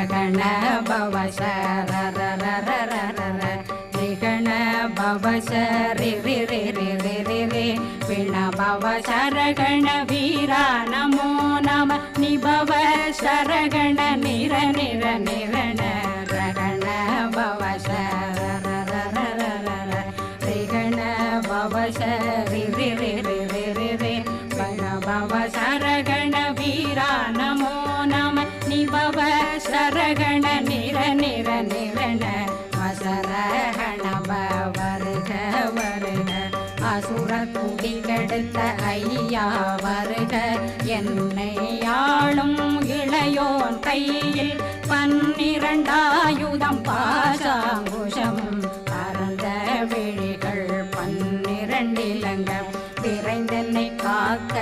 ரகண பவ சரரரரரரர ரிகண பவ சரி ரி ரி ரி ரி ரி ரி பிண பவ சரகண வீரா நமோ நம நிபவ சரகண நிர நிர நிரண ரகண பவ சரரரரரர ரிகண பவ சரி ரி ரி ரி ரி ரி ரி பிண பவ சரகண சரகண நிற நிற நிரண அசரகண வருக வருக. அசுர குடி கெடுத்த ஐயா வருக. என்னை ஆளும் இளையோன் கையில் பன்னிரண்டாயுதம் பாசாங்குஷம். பரந்த விழிகள் பன்னிரண்டிலங்க விரைந்தென்னை காக்க